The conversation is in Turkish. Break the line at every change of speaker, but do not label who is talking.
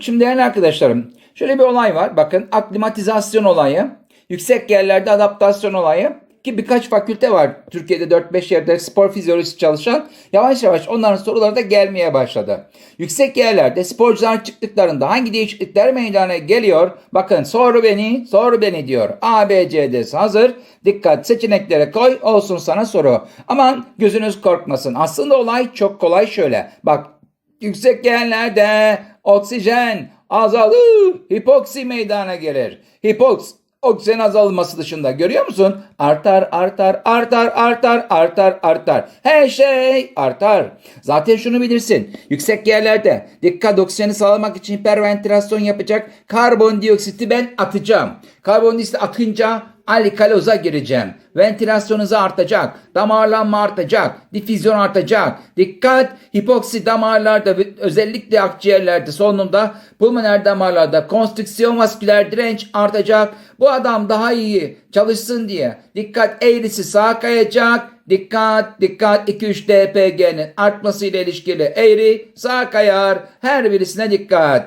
Şimdi değerli arkadaşlarım şöyle bir olay var. Bakın aklimatizasyon olayı, yüksek yerlerde adaptasyon olayı ki birkaç fakülte var Türkiye'de 4-5 yerde spor fizyolojisi çalışan yavaş yavaş onların soruları da gelmeye başladı. Yüksek yerlerde sporcular çıktıklarında hangi değişiklikler meydana geliyor? Bakın soru beni, soru beni diyor. A, B, C, D hazır. Dikkat seçeneklere koy olsun sana soru. Aman gözünüz korkmasın. Aslında olay çok kolay şöyle. Bak yüksek yerlerde oksijen azalır. Hipoksi meydana gelir. Hipoks oksijen azalması dışında görüyor musun? Artar, artar, artar, artar, artar, artar. Her şey artar. Zaten şunu bilirsin. Yüksek yerlerde dikkat oksijeni sağlamak için hiperventilasyon yapacak karbondioksiti ben atacağım. Karbondioksit atınca alikaloza gireceğim. Ventilasyon hızı artacak. Damarlanma artacak. Difüzyon artacak. Dikkat! Hipoksi damarlarda özellikle akciğerlerde solunumda pulmoner damarlarda konstrüksiyon vasküler direnç artacak. Bu adam daha iyi çalışsın diye. Dikkat eğrisi sağa kayacak. Dikkat dikkat 2-3 DPG'nin artmasıyla ilişkili eğri sağa kayar. Her birisine dikkat.